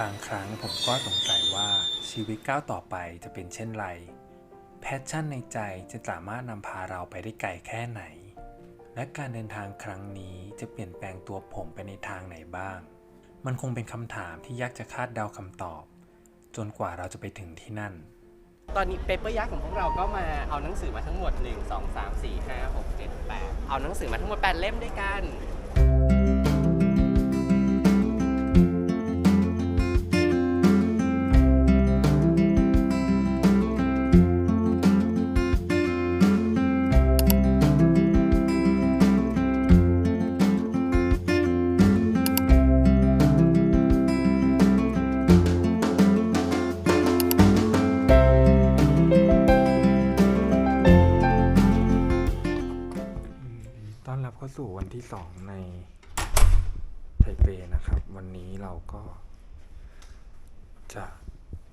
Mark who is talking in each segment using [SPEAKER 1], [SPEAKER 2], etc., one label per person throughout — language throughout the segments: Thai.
[SPEAKER 1] บางครั้งผมก็สงสัยว่าชีวิตก้าวต่อไปจะเป็นเช่นไร แพชชั่นในใจจะสามารถนำพาเราไปได้ไกลแค่ไหน และการเดินทางครั้งนี้จะเปลี่ยนแปลงตัวผมไปในทางไหนบ้าง มันคงเป็นคำถามที่ยากจะคาดเดาคำตอบ จนกว่าเราจะไปถึงที่นั่น
[SPEAKER 2] ตอนนี้เปเปอร์ยักษ์ของพวกเราก็มาเอาหนังสือมาทั้งหมด 1 2 3 4 5 6 7 8 เอาหนังสือมาทั้งหมด 8 เล่มด้วยกัน
[SPEAKER 1] สู่วันที่2ในไทเปนะครับ วันนี้เราก็ จะ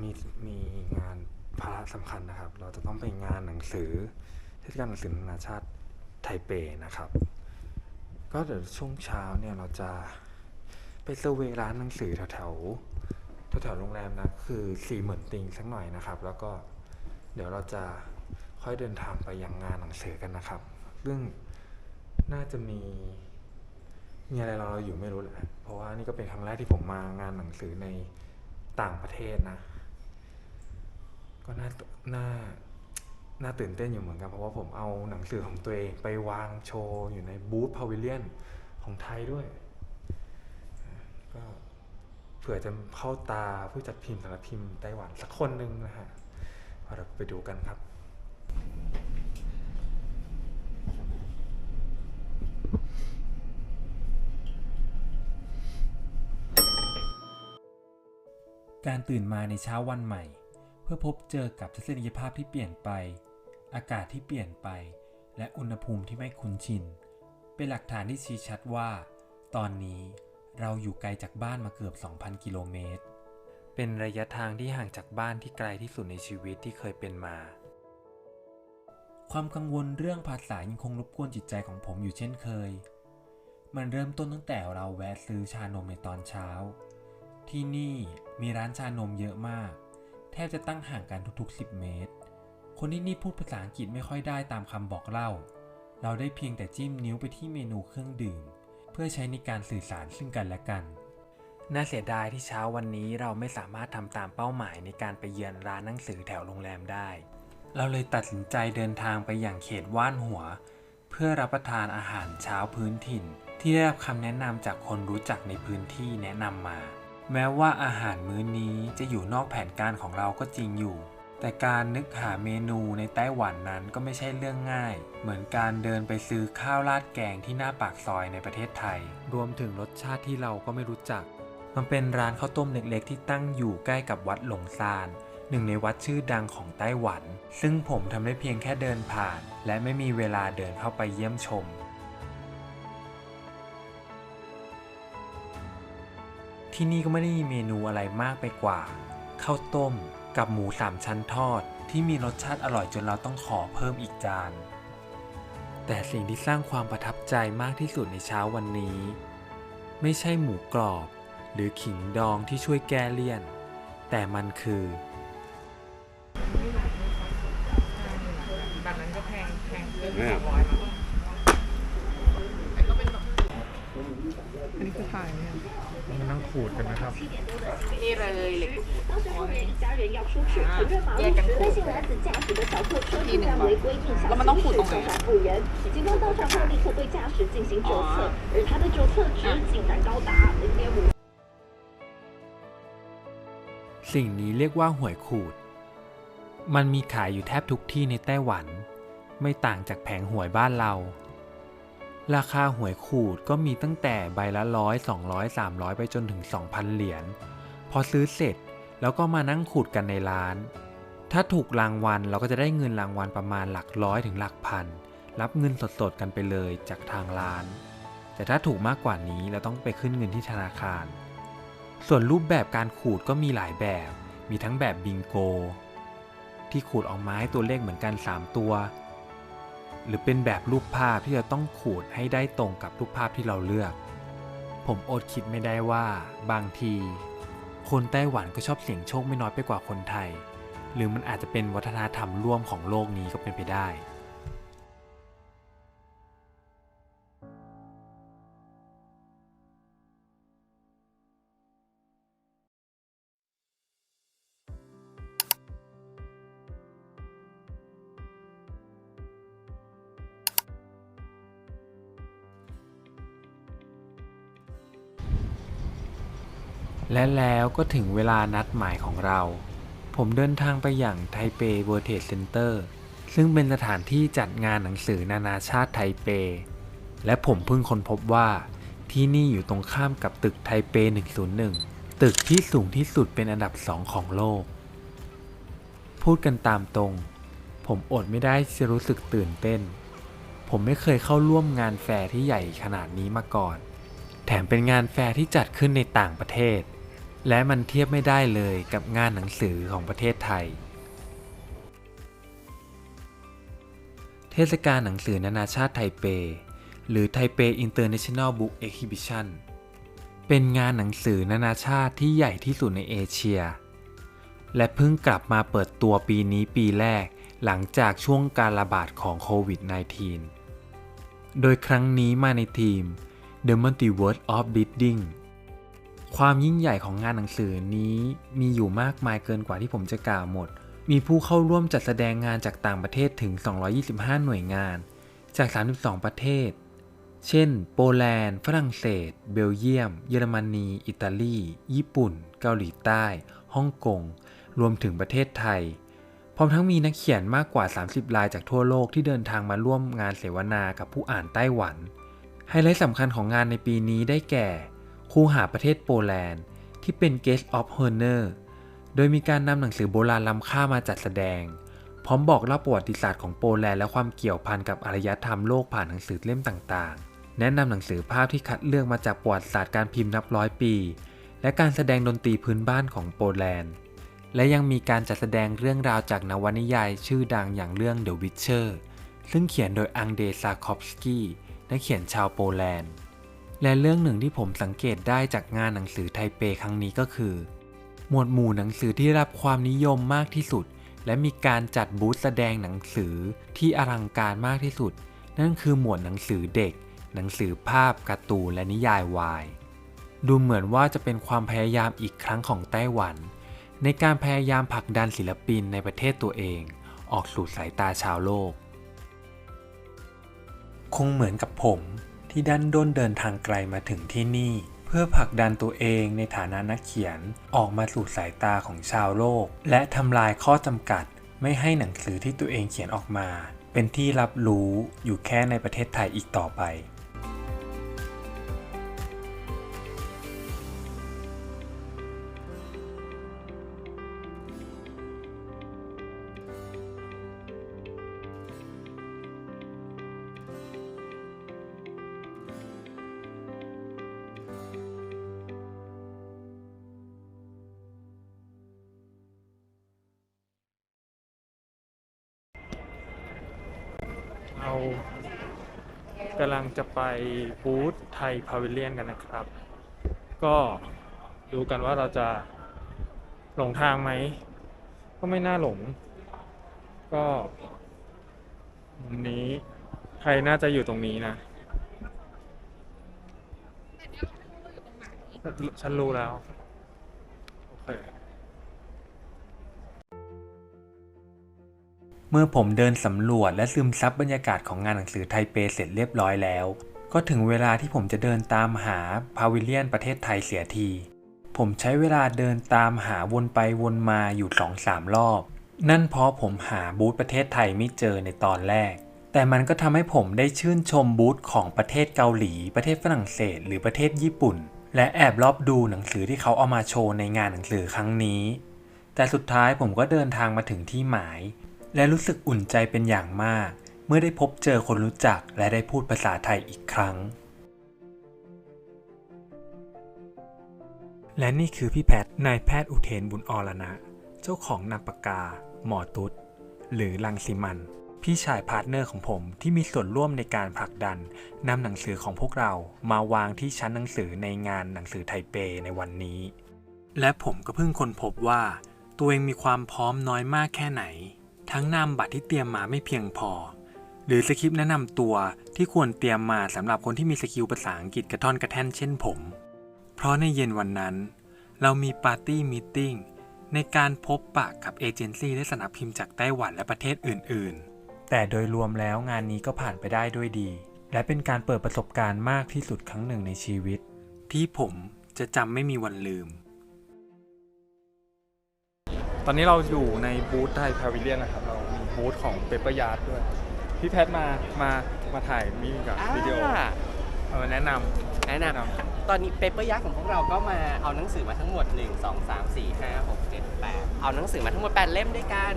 [SPEAKER 1] มีมีงานภาระสำคัญนะครับ เราจะต้องไปงานหนังสือเทศกาลหนังสือนานาชาติไทเปนะครับ ก็เดี๋ยวช่วงเช้าเนี่ยเราจะไปเซอร์เวร้านหนังสือแถวแถวแถวโรงแรมนะ คือสี่หมื่นติงสักหน่อยนะครับ แล้วก็เดี๋ยวเราจะค่อยเดินทางไปยังงานหนังสือกันนะครับ ซึ่ง น่าจะมี มีอะไรเราอยู่ไม่รู้แหละเพราะว่านี่ก็เป็นครั้งแรกที่ผมมางานหนังสือในต่างประเทศนะ ก็น่าน่าน่าตื่นเต้นอยู่เหมือนกัน เพราะว่าผมเอาหนังสือของตัวเองไปวางโชว์อยู่ในบูธพาวิเลียนของไทยด้วย ก็เผื่อจะเข้าตาผู้จัดพิมพ์สำนักพิมพ์ไต้หวันสักคนหนึ่งนะฮะเราไปดูกันครับ การตื่นมาในเช้าวันใหม่ เพื่อพบเจอกับทัศนียภาพที่เปลี่ยนไป อากาศที่เปลี่ยนไป และอุณหภูมิที่ไม่คุ้นชิน เป็นหลักฐานที่ชี้ชัดว่า ตอนนี้เราอยู่ไกลจากบ้านมาเกือบ 2,000 กิโลเมตร เป็นระยะทางที่ห่างจากบ้านที่ไกลที่สุดในชีวิตที่เคยเป็นมา ความกังวลเรื่องภาษายังคงรบกวนจิตใจของผมอยู่เช่นเคย มันเริ่มต้นตั้งแต่เราแวะซื้อชานมในตอนเช้า ที่นี่มีร้านชานมเยอะมาก แทบจะตั้งห่างกันทุกๆ 10 เมตร คนที่นี่พูดภาษาอังกฤษไม่ค่อยได้ตามคำบอกเล่า เราได้เพียงแต่จิ้มนิ้วไปที่เมนูเครื่องดื่ม เพื่อใช้ในการสื่อสารซึ่งกันและกัน น่าเสียดายที่เช้าวันนี้เราไม่สามารถทำตามเป้าหมายในการไปเยือนร้านหนังสือแถวโรงแรมได้ เราเลยตัดสินใจเดินทางไปอย่างเขตว่านหัว เพื่อรับประทานอาหารเช้าพื้นถิ่น ที่ได้รับคำแนะนำจากคนรู้จักในพื้นที่แนะนำมา แม้ว่าอาหารมื้อนี้จะอยู่นอกแผนการของเราก็จริงอยู่ แต่การนึกหาเมนูในไต้หวันนั้นก็ไม่ใช่เรื่องง่าย เหมือนการเดินไปซื้อข้าวราดแกงที่หน้าปากซอยในประเทศไทย รวมถึงรสชาติที่เราก็ไม่รู้จัก มันเป็นร้านข้าวต้มเล็กๆ ที่ตั้งอยู่ใกล้กับวัดหลงซานหนึ่งในวัดชื่อดังของไต้หวัน ซึ่งผมทำได้เพียงแค่เดินผ่าน และไม่มีเวลาเดินเข้าไปเยี่ยมชม ที่นี่ก็ไม่ได้มีเมนูอะไรมากไปกว่าข้าวต้มกับหมูสามชั้นทอดที่มีรสชาติอร่อยจนเราต้องขอเพิ่มอีกจาน แต่สิ่งที่สร้างความประทับใจมากที่สุดในเช้าวันนี้ ไม่ใช่หมูกรอบ หรือขิงดองที่ช่วยแก้เลี่ยน แต่มันคือ
[SPEAKER 3] แบบนั้นก็แพงแพงเกินสองร้อยมั้งอันนี้คือถ่ายเนี่ย
[SPEAKER 1] มันนั่งขูดกันนะครับ
[SPEAKER 3] นี่เลยเหล็ก
[SPEAKER 4] แยกกันขูดทีหนึ่งแล้
[SPEAKER 3] ว
[SPEAKER 4] มันต้องขูดตรงไหน
[SPEAKER 1] สิ่งนี้เรียกว่าหวยขูด มันมีขายอยู่แทบทุกที่ในไต้หวัน ไม่ต่างจากแผงหวยบ้านเรา ราคาหวยขูดก็มีตั้งแต่ใบละร้อยสองร้อยสามร้อยไปจนถึง 2,000 เหรียญ พอซื้อเสร็จแล้วก็มานั่งขูดกันในร้าน ถ้าถูกรางวัลเราก็จะได้เงินรางวัลประมาณหลักร้อยถึงหลักพัน รับเงินสดๆกันไปเลยจากทางร้าน แต่ถ้าถูกมากกว่านี้เราต้องไปขึ้นเงินที่ธนาคาร ส่วนรูปแบบการขูดก็มีหลายแบบ มีทั้งแบบบิงโก ที่ขูดออกมาให้ตัวเลขเหมือนกัน 3 ตัว หรือเป็นแบบรูปภาพที่เราต้องขูดให้ได้ตรงกับรูปภาพที่เราเลือก ผมอดคิดไม่ได้ว่าบางที คนไต้หวันก็ชอบเสี่ยงโชคไม่น้อยไปกว่าคนไทย หรือมันอาจจะเป็นวัฒนธรรมร่วมของโลกนี้ก็เป็นไปได้ และแล้วก็ถึงเวลานัดหมายของเรา ผมเดินทางไปอย่างไทเปเวอร์เทสเซ็นเตอร์ซึ่งเป็นสถานที่จัดงานหนังสือนานาชาติไทเป และผมเพิ่งค้นพบว่าที่นี่อยู่ตรงข้ามกับตึกไทเป 101 ตึกที่สูงที่สุดเป็นอันดับสองของโลก พูดกันตามตรง ผมอดไม่ได้จะรู้สึกตื่นเต้น ผมไม่เคยเข้าร่วมงานแฟร์ที่ใหญ่ขนาดนี้มาก่อน แถมเป็นงานแฟร์ที่จัดขึ้นในต่างประเทศ และมันเทียบไม่ได้เลยกับงานหนังสือของประเทศไทย เทศกาลหนังสือนานาชาติไทเป หรือไทเป International Book Exhibition เป็นงานหนังสือนานาชาติที่ใหญ่ที่สุดในเอเชีย และเพิ่งกลับมาเปิดตัวปีนี้ปีแรกหลังจากช่วงการระบาดของโควิด -19 โดยครั้งนี้มาในทีม The Multiverse of Reading ความยิ่งใหญ่ของงานหนังสือนี้มีอยู่มากมายเกินกว่าที่ผมจะกล่าวหมด มีผู้เข้าร่วมจัดแสดงงานจากต่างประเทศถึง 225 หน่วยงาน จาก 32 ประเทศ เช่น โปแลนด์ ฝรั่งเศส เบลเยียม เยอรมนี อิตาลี ญี่ปุ่น เกาหลีใต้ ฮ่องกง รวมถึงประเทศไทย พร้อมทั้งมีนักเขียนมากกว่า 30 รายจากทั่วโลกที่เดินทางมาร่วมงานเสวนากับผู้อ่านไต้หวัน ไฮไลท์สำคัญของงานในปีนี้ได้แก่ คูหาประเทศโปแลนด์ที่เป็น Guest of Honor โดยมีการนำหนังสือโบราณล้ำค่ามาจัดแสดง พร้อมบอกเล่าประวัติศาสตร์ของโปแลนด์และความเกี่ยวพันกับอารยธรรมโลกผ่านหนังสือเล่มต่างๆ แนะนำหนังสือภาพที่คัดเลือกมาจากประวัติศาสตร์การพิมพ์นับร้อยปี และการแสดงดนตรีพื้นบ้านของโปแลนด์ และยังมีการจัดแสดงเรื่องราวจากนวนิยายชื่อดังอย่างเรื่อง The Witcher ซึ่งเขียนโดยอังเดซาคอฟสกี้นักเขียนชาวโปแลนด์ และเรื่องหนึ่งที่ผมสังเกตได้จากงานหนังสือไทเปครั้งนี้ก็คือ หมวดหมู่หนังสือที่ได้รับความนิยมมากที่สุด และมีการจัดบูธแสดงหนังสือที่อลังการมากที่สุด นั่นคือหมวดหนังสือเด็ก หนังสือภาพการ์ตูนและนิยายวายดูเหมือนว่าจะเป็นความพยายามอีกครั้งของไต้หวัน ในการพยายามผลักดันศิลปินในประเทศตัวเอง ออกสู่สายตาชาวโลก คงเหมือนกับผม ที่ดันด้นเดินทางไกลมาถึงที่นี่ เพื่อผลักดันตัวเองในฐานะนักเขียนออกมาสู่สายตาของชาวโลก และทำลายข้อจำกัด ไม่ให้หนังสือที่ตัวเองเขียนออกมา เป็นที่รับรู้อยู่แค่ในประเทศไทยอีกต่อไป
[SPEAKER 5] กำลังจะไปบูธไทยพาวิเลียนกันนะครับ ก็ดูกันว่าเราจะหลงทางไหม ก็ไม่น่าหลง ก็มุมนี้ใครน่าจะอยู่ตรงนี้นะ ฉันรู้แล้ว โอเค
[SPEAKER 1] เมื่อผมเดินสำรวจและซึมซับบรรยากาศของงานหนังสือไทเปเสร็จเรียบร้อยแล้ว ก็ถึงเวลาที่ผมจะเดินตามหาพาวิเลียนประเทศไทยเสียที ผมใช้เวลาเดินตามหาวนไปวนมาอยู่สองสามรอบ นั่นเพราะผมหาบูธประเทศไทยไม่เจอในตอนแรก แต่มันก็ทำให้ผมได้ชื่นชมบูธของประเทศเกาหลี ประเทศฝรั่งเศส หรือประเทศญี่ปุ่น และแอบรอบดูหนังสือที่เขาเอามาโชว์ในงานหนังสือครั้งนี้ แต่สุดท้ายผมก็เดินทางมาถึงที่หมาย และรู้สึกอุ่นใจเป็นอย่างมาก เมื่อได้พบเจอคนรู้จักและได้พูดภาษาไทยอีกครั้ง และนี่คือพี่แพทย์นายแพทย์อุเทนบุญอรณะ เจ้าของนามปากกา หมอตุ๊ด หรือลังสิมัน พี่ชายพาร์ทเนอร์ของผมที่มีส่วนร่วมในการผลักดันนำหนังสือของพวกเรามาวางที่ชั้นหนังสือในงานหนังสือไทเปในวันนี้ และผมก็เพิ่งค้นพบว่า ตัวเองมีความพร้อมน้อยมากแค่ไหน ทั้งนามบัตรที่เตรียมมาไม่เพียงพอ หรือสคริปต์แนะนำตัวที่ควรเตรียมมาสำหรับคนที่มีสกิลภาษาอังกฤษกระท่อนกระแท่นเช่นผม เพราะในเย็นวันนั้น เรามีปาร์ตี้มีตติ้งในการพบปะกับเอเจนซี่และสำนักพิมพ์จากไต้หวันและประเทศอื่น ๆ แต่โดยรวมแล้วงานนี้ก็ผ่านไปได้ด้วยดี และเป็นการเปิดประสบการณ์มากที่สุดครั้งหนึ่งในชีวิต ที่ผมจะจำไม่มีวันลืม
[SPEAKER 5] ตอนนี้เราอยู่ในบูธไทยพาวิเลียนนะครับ บูธของเปเปอร์ยาร์ดด้วย พี่แพทมามามาถ่ายมีกับวิดีโอ
[SPEAKER 2] อ่า
[SPEAKER 5] เอามาแนะนำ
[SPEAKER 2] แนะนำตอนนี้เปเปอร์ยักษ์ของพวกเราก็มาเอาหนังสือมาทั้งหมด 1 2 3 4 5 6 7 8 เอาหนังสือมาทั้งหมด 8 เล่มด้วยกัน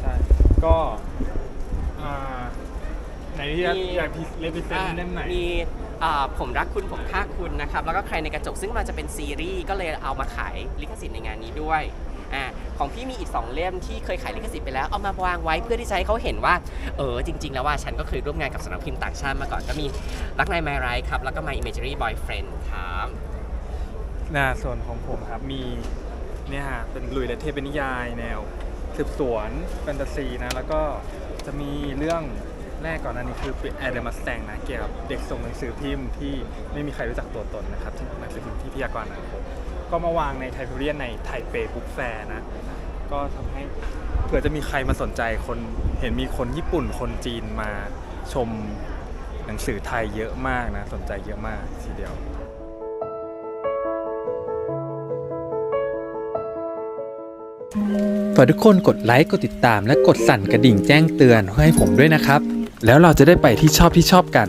[SPEAKER 5] ใช่ ก็อ่าไหนที่อยาก
[SPEAKER 2] มี
[SPEAKER 5] อยากเลพิเซนเล่มไหน
[SPEAKER 2] มีอ่าผมรักคุณผมฆ่าคุณนะครับ แล้วก็ใครในกระจกซึ่งมันจะเป็นซีรีส์ก็เลยเอามาขายลิขสิทธิ์ในงานนี้ด้วย อ่าของพี่มีอีก 2 เล่มที่เคยขายลิขสิทธิ์ไปแล้วเอามาวางไว้เพื่อที่จะให้เขาเห็นว่าเออจริง ๆ แล้วว่าฉันก็เคยร่วมงานกับสำนักพิมพ์ต่างชาติมาก่อนก็มีรักนายไมไรครับแล้วก็ My Imaginary Boyfriend ครับ
[SPEAKER 5] นะส่วนของผมครับมีเนี่ยฮะเป็นลุยและเทพนิยายแนว สืบสวนแฟนตาซีนะแล้วก็จะมีเรื่องแรกก่อนอันนี้คือแอดเดมัสแตงนะเกี่ยวกับเด็กส่งหนังสือพิมพ์ที่ไม่มีใครรู้จักตัวตนนะครับที่หนังสือพิมพ์ที่พยากรณ์อนาคต ก็มาวางในไทเปเรียนในไทเปบุ๊กแฟร์นะ ก็ทำให้เผื่อจะมีใครมาสนใจคนเห็นมีคนญี่ปุ่นคนจีนมาชมหนังสือไทยเยอะมากนะ สนใจเยอะมากทีเดียว
[SPEAKER 1] ฝากทุกคนกดไลค์กดติดตามและกดสั่นกระดิ่งแจ้งเตือนเพื่อให้ผมด้วยนะครับ แล้วเราจะได้ไปที่ชอบที่ชอบกัน